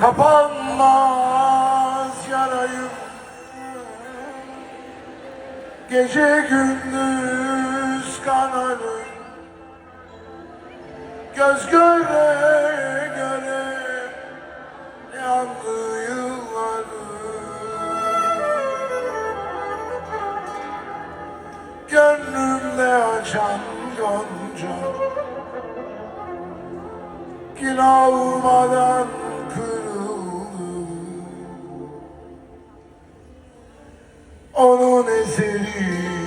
Kapanmaz yarayım. Gece gündüz kanarım. Göz göre göre yandı yıllarım. Gönlümde açan gonca Gül almadan neseri